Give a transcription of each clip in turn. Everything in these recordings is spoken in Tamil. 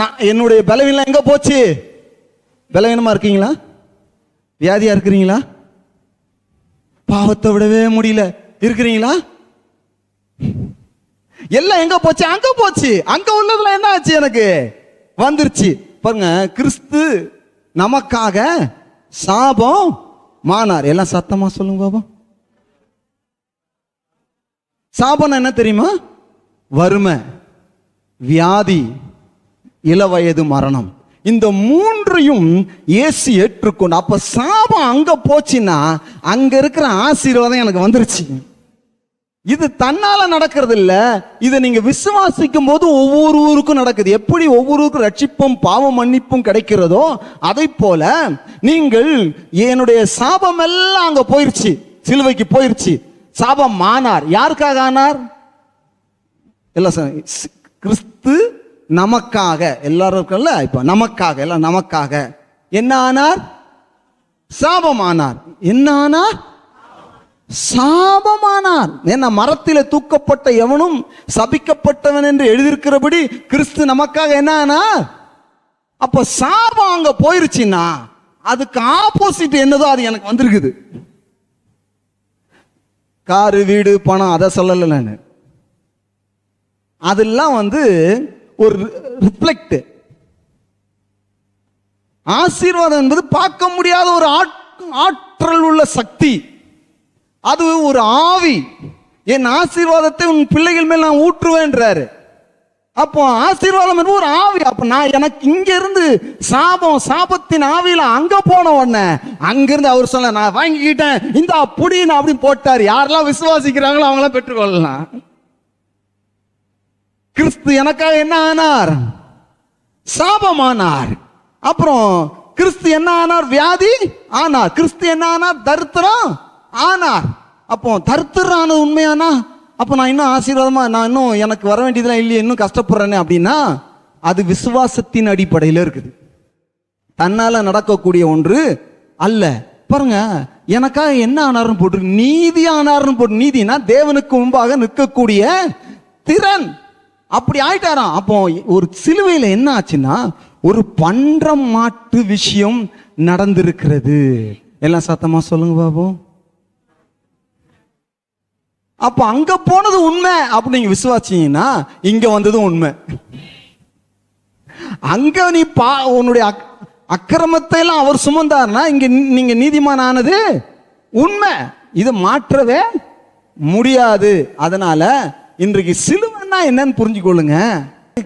நான் என்னுடைய பலவீனம் எங்கே போச்சு? பலவீனமாக இருக்கீங்களா? வியாதியாக இருக்கிறீங்களா? பாவத்தை விடவே முடியல. இருக்கிறீங்களா? எல்லாம் எங்கே போச்சு? அங்கே போச்சு. அங்கே உள்ளதுல என்ன ஆச்சு எனக்கு? வந்துருச்சு. பாருங்க கிறிஸ்து நமக்காக சாபம் மானார். எல்லாம் சத்தமாக சொல்லுங்க பாபா. சாபம் என்ன தெரியுமா? வறுமை வியாதி இளவயது மரணம். இந்த மூன்றையும் ஏசி ஏற்றுக்கொண்டு அப்போ சாபம் அங்கே போச்சுன்னா அங்கே இருக்கிற ஆசீர்வாதம் எனக்கு வந்துருச்சு. இது தன்னால நடக்கிறது இல்ல இதை நீங்க விசுவாசிக்கும் போது ஒவ்வொருவருக்கும் நடக்குது. எப்படி ஒவ்வொருவருக்கும் ரட்சிப்பும் பாவ மன்னிப்பும் கிடைக்கிறதோ அதை போல நீங்கள் என்னுடைய சாபம் எல்லாம் அங்க போயிருச்சு சிலுவைக்கு போயிருச்சு. சாபம் மானார் யாருக்காக ஆனார்? இல்ல சார் கிறிஸ்து நமக்காக எல்லாரும் இருக்கல இப்போ நமக்காக எல்லாம் நமக்காக. என்ன ஆனார்? சாபமானார். என்ன ஆனார்? சாபமானார். என்ன மரத்தில் தூக்கப்பட்ட எவனும் சபிக்கப்பட்டவன் என்று எழுதியிருக்கிறபடி கிறிஸ்து நமக்காக என்ன ஆனார்? அப்ப சாபம் அங்க போயிருச்சுன்னா அதுக்கு ஆப்போசிட் என்னதோ அது எனக்கு வந்திருக்குது. காரு வீடு பணம் அதை சொல்லலை நான். அதெல்லாம் வந்து ஒரு ரிஃப்ளெக்ட் ஆசீர்வாதம் என்பது பார்க்க முடியாத ஒரு ஆட்- ஆற்றல் உள்ள சக்தி. அது ஒரு ஆவி. என் ஆசீர்வாதத்தை உன் பிள்ளைகள் மேல் நான் ஊற்றுவேன்றாரு. அப்போ ஆசீர்வாதம் என்பது ஒரு ஆவி. அப்ப நான் எனக்கு இங்க இருந்து சாபம் சாபத்தின் ஆவியில அங்க போன உடனே அங்கிருந்து அவர் சொல்ல நான் வாங்கிக்கிட்டேன். இந்த அப்படின்னு அப்படின்னு போட்டார். யாரெல்லாம் விசுவாசிக்கிறாங்களோ அவங்களாம் பெற்றுக்கொள்ளலாம். கிறிஸ்து எனக்காக என்ன ஆனார்? சாபமானார். அப்புறம் கிறிஸ்து என்ன ஆனார்? வியாதி ஆனார். கிறிஸ்து என்ன ஆனார்? தரித்திரம் ஆனார். அப்போ தரித்திரம் ஆனது உண்மையானா? அப்போ நான் இன்னும் ஆசீர்வாதமா நான் இன்னும் எனக்கு வர வேண்டியதெல்லாம் இல்லையே இன்னும் கஷ்டப்படுறேனே அப்படின்னா அது விசுவாசத்தின் அடிப்படையில் இருக்குது. தன்னால் நடக்கக்கூடிய ஒன்று அல்ல. பாருங்க எனக்காக என்ன ஆனார்னு போட்டு நீதி ஆனார்னு போட்டு நீதினா தேவனுக்கு முன்பாக நிற்கக்கூடிய திறன். அப்படி ஆயிட்டாராம் அப்போ ஒரு சிலுவையில் என்ன ஆச்சுன்னா ஒரு பன்றம் மாட்டு விஷயம் நடந்திருக்கிறது. எல்லாம் சத்தமா சொல்லுங்க பாபு. அப்ப அங்க போனது உண்மை அப்படி நீங்க விசுவாச்சிங்கன்னா இங்க வந்ததும் உண்மை. அங்க நீ பா உன்னுடைய அக்கிரமத்தை எல்லாம் அவர் சுமந்தார்னா இங்க நீங்க நீதிமான் ஆனது உண்மை. இதை மாற்றவே முடியாது. அதனால இன்றைக்கு என்னன்னு புரிஞ்சுக்கொள்ளுங்க.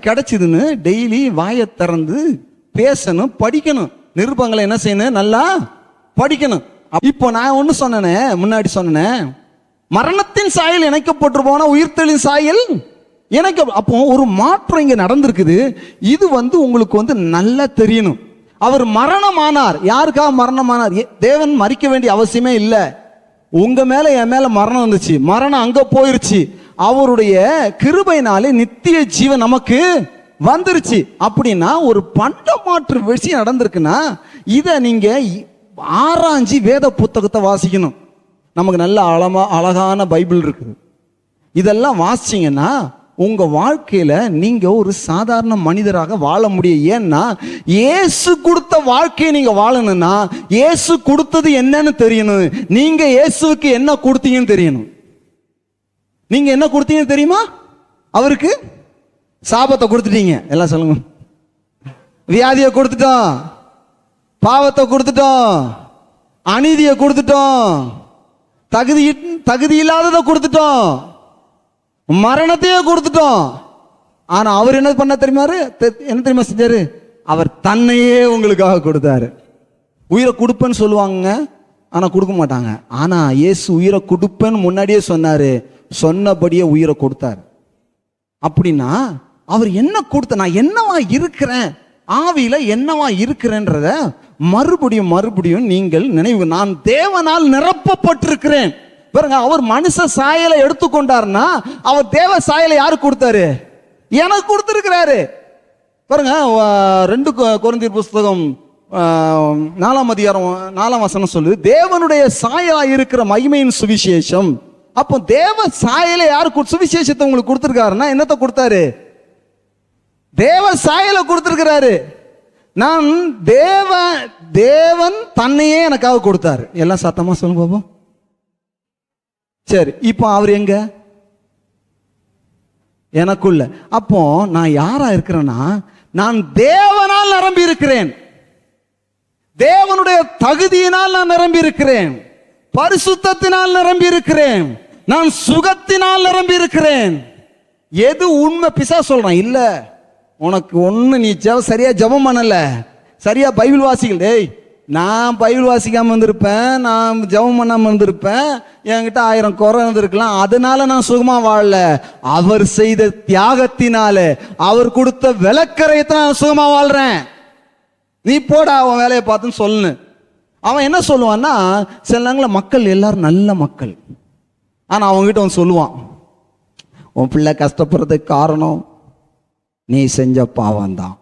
கிடைச்சிதுன்னு டெய்லி வாயை திறந்து பேசணும் படிக்கணும். நிருபங்களை என்ன செய்யணும்? நல்லா படிக்கணும். இப்போ நான் ஒன்று சொன்னேனே முன்னாடி சொன்னேன் மரணத்தின் சாயல் இணைக்கப்பட்டு போன உயிர்த்தெளின் சாயல் இணைக்க அப்போ ஒரு மாற்றம் இங்கே நடந்திருக்குது. இது வந்து உங்களுக்கு வந்து நல்லா தெரியணும். அவர் மரணமானார். யாருக்காக மரணமானார்? தேவன் மறிக்க வேண்டிய அவசியமே இல்லை. உங்க மேல என் மேல மரணம் வந்துச்சு. மரணம் அங்க போயிருச்சு. அவருடைய கிருபைனாலே நித்திய ஜீவன் நமக்கு வந்துருச்சு. அப்படின்னா ஒரு பண்ட மாற்று விஷயம் நடந்திருக்குன்னா இதை நீங்கள் ஆராய்ஞ்சி வேத புத்தகத்தை வாசிக்கணும். நமக்கு நல்ல அழமா அழகான பைபிள் இருக்குது இதெல்லாம் வாசிச்சீங்கன்னா உங்க வாழ்க்கையில நீங்க ஒரு சாதாரண மனிதராக வாழ முடியும். ஏன்னா இயேசு கொடுத்த வாழ்க்கையை நீங்க வாழணும்னா இயேசு கொடுத்தது என்னன்னு தெரியணும். நீங்க ஏசுவுக்கு என்ன கொடுத்தீங்கன்னு தெரியணும். நீங்க என்ன கொடுத்தீங்கன்னு தெரியுமா? அவருக்கு சாபத்தை கொடுத்துட்டீங்க. எல்லாம் சொல்லுங்க. வியாதியை கொடுத்துட்டோம். பாவத்தை கொடுத்துட்டோம். அநீதியை கொடுத்துட்டோம். தகுதி தகுதி இல்லாததை கொடுத்துட்டோம். மரணத்தையே கொடுத்துட்டோம். ஆனா அவர் என்ன பண்ண தெரியுமாரு? என்ன தெரியுமா செஞ்சாரு? அவர் தன்னையே உங்களுக்காக கொடுத்தாரு. உயிரை கொடுப்பேன்னு சொல்லுவாங்க ஆனா கொடுக்க மாட்டாங்க. ஆனா இயேசு உயிரை கொடுப்பேன்னு முன்னாடியே சொன்னாரு. சொன்னபடியே உயிரை கொடுத்தாரு. அப்படின்னா அவர் என்ன கொடுத்த நான் என்னவா இருக்கிறேன் ஆவியில என்னவா இருக்கிறேன்றத மறுபடியும் மறுபடியும் நீங்கள் நினைவு நான் தேவனால் நிரப்பப்பட்டிருக்கிறேன். பாருங்க அவர் மனுஷ சாயலை எடுத்துக்கொண்டார்னா அவர் தேவ சாயலை யாரு கொடுத்தாரு? எனக்கு கொடுத்திருக்கிறாரு. பாருங்க ரெண்டு குழந்தை புஸ்தகம் நாலாம் அதிகாரம் நாலாம் வசனம் சொல்லுது தேவனுடைய சாயலா இருக்கிற மகிமையின் சுவிசேஷம். அப்போ தேவ சாயலை யாரு சுவிசேஷத்தை உங்களுக்கு கொடுத்துருக்காருன்னா என்னத்தை கொடுத்தாரு? தேவ சாயலை கொடுத்துருக்கிறாரு. நான் தேவ தேவன் தன்னையே எனக்காக கொடுத்தாரு. எல்லாம் சத்தமா சொல்லுங்க பாப்போம் சரி இப்போ அவர் எங்க? எனக்குள்ள. அப்போ நான் யாரா இருக்கிறேன்னா நான் தேவனால் நிரம்பி இருக்கிறேன் தேவனுடைய தகுதியினால் நான் நிரம்பி இருக்கிறேன் பரிசுத்தத்தினால் நிரம்பி இருக்கிறேன் நான் சுகத்தினால் நிரம்பி இருக்கிறேன் எது உண்மை? பிசா சொல்றான் இல்ல உனக்கு ஒண்ணு நீ ஜெப சரியா ஜெபம் பண்ணல. சரியா பைபிள் வாசிக்கல. டேய் நான் பைபிள் வாசிக்காம இருந்திருப்பேன் நான் ஜெபம் பண்ணாம இருந்திருப்பேன். என்கிட்ட ஆயிரம் குறை இருந்திருக்கலாம். அதனால நான் சுகமா வாழல. அவர் செய்த தியாகத்தினால அவர் கொடுத்த விளக்கரையத்தை நான் சுகமா வாழ்றேன். நீ போடா அவன் வேலையை பார்த்துன்னு சொல்லு அவன் என்ன சொல்லுவான்னா சில நேரங்களில் மக்கள் எல்லாரும் நல்ல மக்கள். ஆனால் அவங்ககிட்ட அவன் சொல்லுவான் உன் பிள்ளை கஷ்டப்படுறதுக்கு காரணம் நீ செஞ்ச பாவம் தான்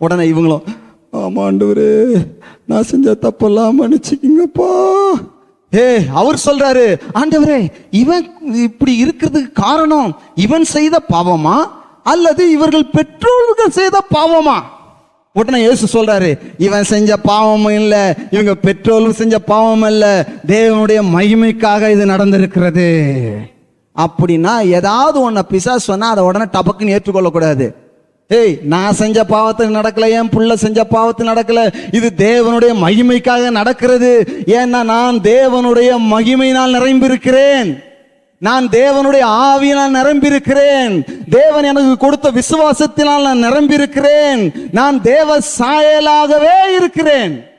உடனே இவங்களும் ஆமாண்டவரே நான் செஞ்ச தப்பெல்லாம் மன்னிச்சுக்கிங்கப்பா. ஏ அவர் சொல்றாரு ஆண்டவரே இவன் இப்படி இருக்கிறதுக்கு காரணம் இவன் செய்த பாவமா? அல்லது இவர்கள் பெற்றோர்கள் செய்த பாவமா? உடனே இயேசு சொல்றாரு இவன் செஞ்ச பாவமும் இல்லை இவங்க பெற்றோரும் செஞ்ச பாவம் இல்லை தேவனுடைய மகிமைக்காக இது நடந்திருக்கிறது. அப்படின்னா ஏதாவது ஒன்றை பிசா சொன்னா அதை உடனே டபக்குன்னு ஏற்றுக்கொள்ளக்கூடாது. ஏய் நான் செஞ்ச பாவத்துக்கு நடக்கல என் புள்ள செஞ்ச பாவத்தில் நடக்கல இது தேவனுடைய மகிமைக்காக நடக்கிறது. ஏன்னா நான் தேவனுடைய மகிமையினால் நிரம்பியிருக்கிறேன் நான் தேவனுடைய ஆவியினால் நிரம்பியிருக்கிறேன். தேவன் எனக்கு கொடுத்த விசுவாசத்தினால் நான் நிரம்பியிருக்கிறேன். நான் தேவ சாயலாகவே இருக்கிறேன்.